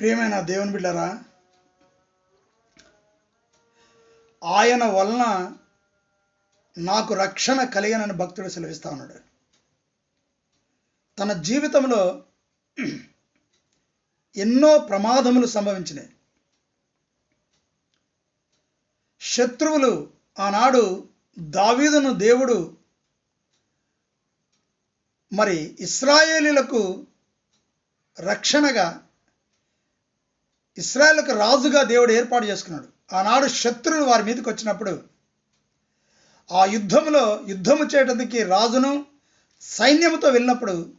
ప్రియమైన దేవుని బిడ్డరా ఆయన వలన నాకు రక్షణ కలిగనని భక్తుడు సెలవిస్తా ఉన్నాడు. తన జీవితంలో ఎన్నో ప్రమాదములు సంభవించినాయి. శత్రువులు ఆనాడు దావీదును దేవుడు మరి ఇస్రాయేలీలకు రక్షణగా ఇస్రాయేల్కు రాజుగా దేవుడు ఏర్పాటు చేసుకున్నాడు. ఆనాడు శత్రువులు వారి మీదకి వచ్చినప్పుడు ఆ యుద్ధంలో యుద్ధము చేయడానికి రాజును సైన్యముతో వెళ్ళినప్పుడు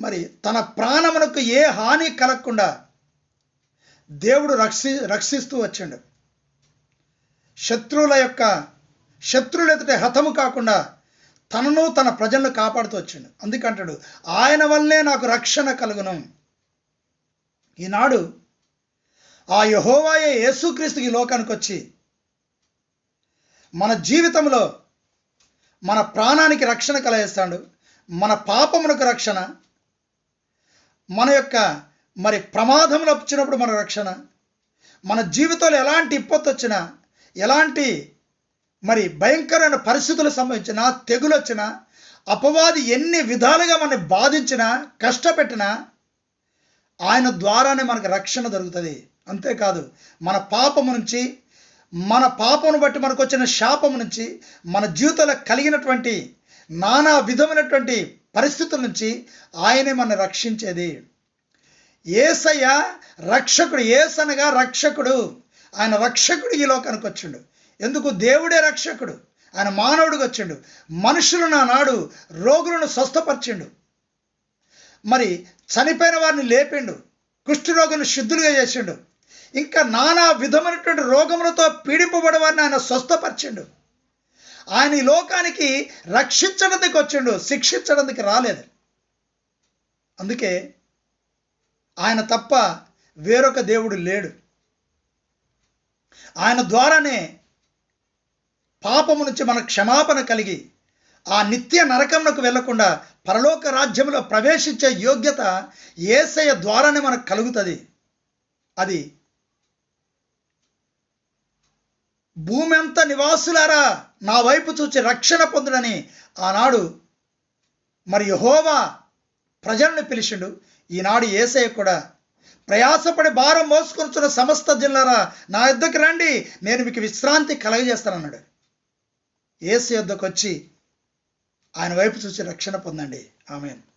మరి తన ప్రాణమునకు ఏ హాని కలగకుండా దేవుడు రక్షి రక్షిస్తూ వచ్చాడు. శత్రువుల యొక్క శత్రువులు ఎదుట హతము కాకుండా తనను తన ప్రజలను కాపాడుతూ వచ్చాడు. అందుకంటాడు ఆయన వల్లే నాకు రక్షణ కలుగును. ఈనాడు ఆ యహోవాయే యేసుక్రీస్తుకి లోకానికి వచ్చి మన జీవితంలో మన ప్రాణానికి రక్షణ కలగేస్తాడు మన పాపమునకు రక్షణ మన యొక్క మరి ప్రమాదంలో వచ్చినప్పుడు మన రక్షణ మన జీవితంలో ఎలాంటి ఇప్పత్తు వచ్చినా ఎలాంటి మరి భయంకరమైన పరిస్థితులు సంభవించినా తెగులు వచ్చినా అపవాది ఎన్ని విధాలుగా మనని బాధించినా కష్టపెట్టినా ఆయన ద్వారానే మనకు రక్షణ దొరుకుతుంది. అంతేకాదు మన పాపము నుంచి మన పాపమును బట్టి మనకు వచ్చిన శాపము నుంచి మన జీవితంలో కలిగినటువంటి నానా విధమైనటువంటి పరిస్థితుల నుంచి ఆయనే మన రక్షించేది. ఏసయ్య రక్షకుడు ఏసనగా రక్షకుడు. ఆయన రక్షకుడు ఈ లోకానికి వచ్చిండు. ఎందుకు? దేవుడే రక్షకుడు. ఆయన మానవుడికి వచ్చిండు. మనుషులు నాడు రోగులను స్వస్థపరిచిండు. మరి చనిపోయిన వారిని లేపిండు. కుష్ఠరోగులను శుద్ధులుగా చేసిండు. ఇంకా నానా విధమైనటువంటి రోగములతో పీడింపబడే వారిని ఆయన స్వస్థపరిచిండు. ఆయన ఈ లోకానికి రక్షించడానికి వచ్చిండు శిక్షించడానికి రాలేదు. అందుకే ఆయన తప్ప వేరొక దేవుడు లేడు. ఆయన ద్వారానే పాపము నుంచి మన క్షమాపణ కలిగి ఆ నిత్య నరకమునకు వెళ్ళకుండా పరలోక రాజ్యంలో ప్రవేశించే యోగ్యత ఏసయ ద్వారానే మనకు కలుగుతుంది. అది భూమి నివాసులారా నా వైపు చూచి రక్షణ పొందుడని ఆనాడు మరి యహోవా ప్రజలను పిలిచిండు. ఈనాడు ఏసయ్య కూడా ప్రయాసపడి భారం మోసుకొనుచున్న సమస్త జిల్లారా నా యుద్ధకి రండి నేను మీకు విశ్రాంతి కలగజేస్తానన్నాడు. ఏసు యుద్ధకు వచ్చి ఆయన వైపు చూసి రక్షణ పొందండి. ఆమెను.